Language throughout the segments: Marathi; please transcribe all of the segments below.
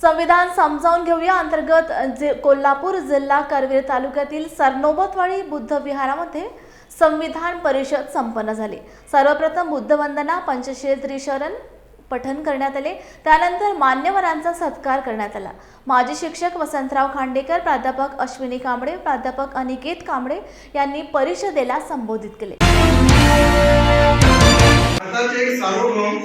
संविधान समजावून घेऊया. अंतर्गत जे कोल्हापूर जिल्हा करवीर तालुक्यातील सरनोबतवाडी बुद्ध विहारामध्ये संविधान परिषद संपन्न झाली. सर्वप्रथम बुद्धवंदना पंचशील त्रिशरण पठन करण्यात आले. त्यानंतर मान्यवरांचा सत्कार करण्यात आला. माजी शिक्षक वसंतराव खांडेकर प्राध्यापक अश्विनी कांबळे प्राध्यापक अनिकेत कांबळे यांनी परिषदेला संबोधित केले. भारताचे सार्वभौम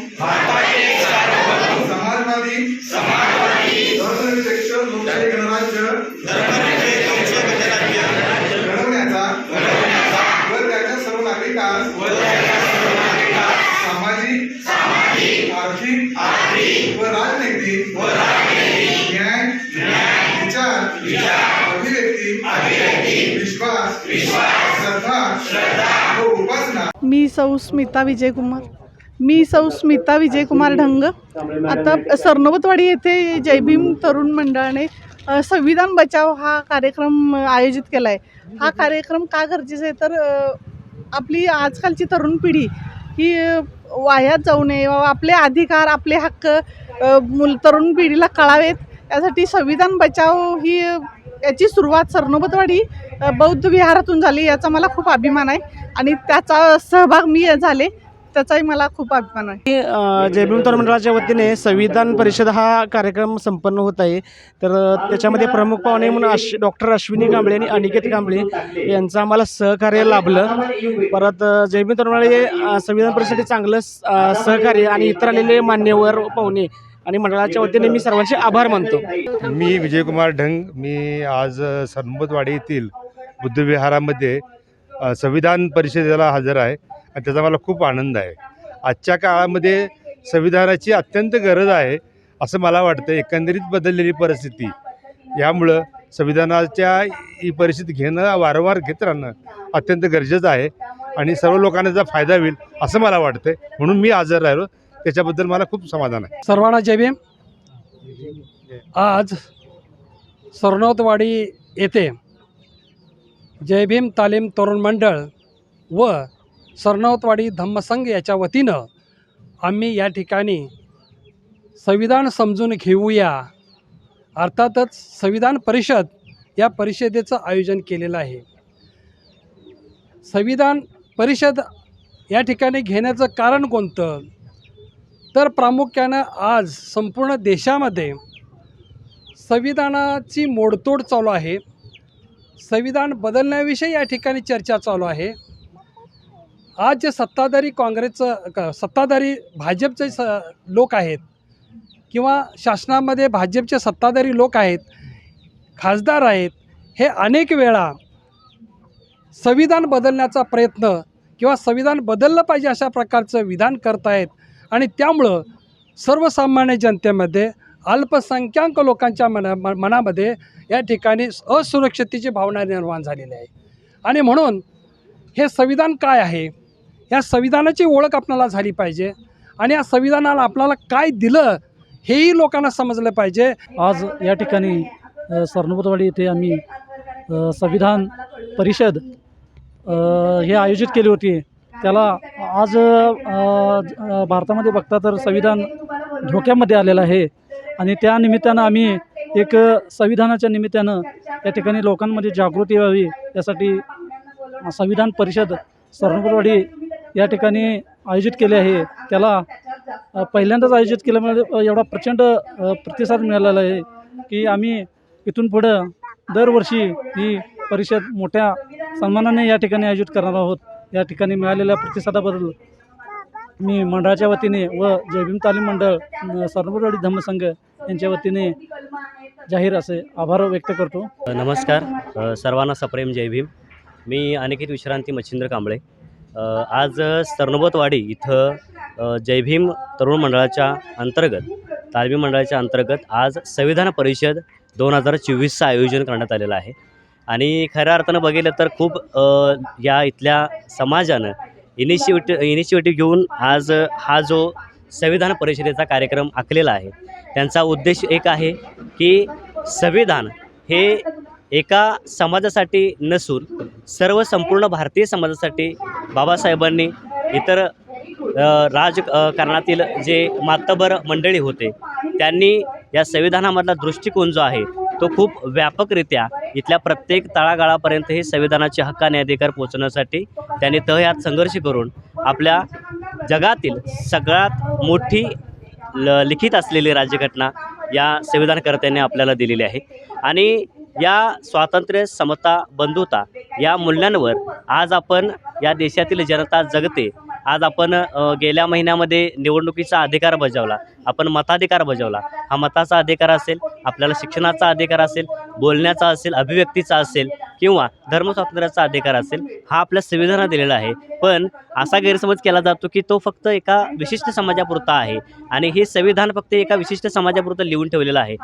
समाजवादी धर्मनिरपेक्ष लोकशाही गणराज्य घडवण्याचा व त्याच्या सर्व नागरिकांस सामाजिक आर्थिक व राजनैतिक न्याय विचार अभिव्यक्ती विश्वास श्रद्धा व उपासना. मी सौ स्मिता विजयकुमार मी सौ स्मिता विजयकुमार ढंग. आता सरनोबतवाडी येथे जयभीम तरुण मंडळाने संविधान बचाव हा कार्यक्रम आयोजित केला आहे हा कार्यक्रम का गरजेचा आहे? तर आपली आजकालची तरुण पिढी ही वायात जाऊ नये. आपले अधिकार आपले हक्क मुल तरुण पिढीला कळावेत. यासाठी संविधान बचाव ही याची सुरुवात सरनोबतवाडी बौद्ध विहारातून झाली याचा मला खूप अभिमान आहे. आणि त्याचा सहभाग मी झाले. त्याचाही मला खूप अभिमान आहे. अ, जयभीम तरुण मंडळाच्या वतीने संविधान परिषद हा कार्यक्रम संपन्न होत आहे. तर त्याच्यामध्ये प्रमुख पाहुणे म्हणून अश डॉक्टर अश्विनी कांबळे आणि अनिकेत कांबळे यांचं आम्हाला सहकार्य लाभलं. परत अ, जयभीम तरुण मंडळ हे संविधान परिषदेसाठी चांगलं सहकार्य आणि इतर आलेले मान्यवर पाहुणे आणि मंडळाच्या वतीने मी सर्वांचे आभार मानतो. मी विजयकुमार ढंग. मी आज अ, सरनोबतवाडी येथील बुद्धविहारामध्ये संविधान परिषदेला हजर आहे. आणि त्याचा मला खूप आनंद आहे. आजच्या काळामध्ये संविधानाची अत्यंत गरज आहे असं मला वाटतं एकंदरीत बदललेली परिस्थिती. यामुळं संविधानाच्या ही परिस्थिती घेणं वारंवार घेत राहणं अत्यंत गरजेचं आहे आणि सर्व लोकांना त्याचा फायदा होईल असं मला वाटतं म्हणून मी हजर राहिलो. त्याच्याबद्दल मला खूप समाधान आहे. सर्वांना जय भीम. आज सरनोतवाडी येथे जय भीम तालीम तरुण मंडळ व सरनावतवाडी धम्मसंघ याच्या वतीनं आम्ही या ठिकाणी संविधान समजून घेऊया. अर्थातच संविधान परिषद या परिषदेचं आयोजन केलेलं आहे. संविधान परिषद या ठिकाणी घेण्याचं कारण कोणतं? तर प्रामुख्यानं आज संपूर्ण देशामध्ये संविधानाची मोडतोड चालू आहे. संविधान बदलण्याविषयी या ठिकाणी चर्चा चालू आहे. आज जे सत्ताधारी काँग्रेसचं क- सत्ताधारी भाजपचे स लोक आहेत किंवा शासनामध्ये भाजपचे सत्ताधारी लोक आहेत खासदार आहेत हे अनेक वेळा संविधान बदलण्याचा प्रयत्न किंवा संविधान बदललं पाहिजे अशा प्रकारचं विधान करतायत. आणि त्यामुळं सर्वसामान्य जनतेमध्ये अल्पसंख्याक लोकांच्या मना म- मनामध्ये या ठिकाणी असुरक्षितेची भावना निर्माण झालेली आहे. आणि म्हणून हे संविधान काय आहे? या संविधानाची ओळख आपल्याला झाली पाहिजे. आणि या संविधानाला आपल्याला काय दिलं हेही लोकांना समजलं पाहिजे. आज या ठिकाणी अ, सरनोबतवाडी येथे आम्ही संविधान परिषद हे आयोजित केली होती. त्याला आज भारतामध्ये बघता तर संविधान धोक्यामध्ये आलेलं आहे. आणि त्या निमित्तानं आम्ही एक संविधानाच्या निमित्तानं या ठिकाणी लोकांमध्ये जागृती व्हावी यासाठी संविधान परिषद सरनोबतवाडी या ठिकाणी आयोजित केले आहे. त्याला पहिल्यांदाच आयोजित केल्यामुळे एवढा प्रचंड प्रतिसाद मिळालेला आहे की आम्ही इथून पुढं दरवर्षी ही परिषद मोठ्या सन्मानाने या ठिकाणी आयोजित करणार आहोत. या ठिकाणी मिळालेल्या प्रतिसादाबद्दल मी मंडळाच्या वतीने व जयभीम तालीम मंडळ सर्वरवाडी धम्मसंघ यांच्या वतीने जाहीर असे आभार व्यक्त करतो. नमस्कार. सर्वांना सप्रेम जय भीम. मी अनिकेत विश्रांती मच्छिंद्र कांबळे. आज सरनोबतवाडी इथं जयभीम जय भीम तरुण मंडळाच्या अंतर्गत तालमी मंडळाच्या अंतर्गत आज संविधान परिषद दोन हजार चोवीसचं आयोजन करण्यात आलेलं आहे. आणि खऱ्या अर्थानं बघितलं तर खूप या इथल्या समाजानं इनिशिएटिव्ह इनिशिएटिव्ह घेऊन आज हा जो संविधान परिषदेचा कार्यक्रम आखलेला आहे त्यांचा उद्देश एक आहे की संविधान हे एका समाजासाठी नसून सर्व संपूर्ण भारतीय समाजासाठी बाबासाहेबांनी इतर राजकारणातील जे मातबर मंडळी होते त्यांनी या संविधानामधला दृष्टिकोन जो आहे तो खूप व्यापकरित्या इथल्या प्रत्येक तळागाळापर्यंत हे संविधानाचे हक्काने अधिकार पोहोचवण्यासाठी त्यांनी तहयात संघर्ष करून आपल्या जगातील सगळ्यात मोठी ल लिखित असलेली राज्यघटना या संविधानकर्त्यांनी आपल्याला दिलेली आहे. आणि या स्वातंत्र्य समता बंधुता या मूल्यांवर आज आपण या देशातील जनता जगते. आज आपण गेल्या महिन्यामध्ये निवडणुकीचा अधिकार बजावला. आपण मताधिकार बजावला. हा मताचा अधिकार असेल आपल्याला शिक्षणाचा अधिकार असेल बोलण्याचा असेल अभिव्यक्तीचा असेल किंवा धर्मस्वातंत्र्याचा अधिकार असेल हा आपल्या संविधानात दिलेला आहे. पण असा गैरसमज केला जातो की तो फक्त एका विशिष्ट समाजापुरता आहे आणि हे संविधान फक्त एका विशिष्ट समाजापुरतं लिहून ठेवलेलं आहे.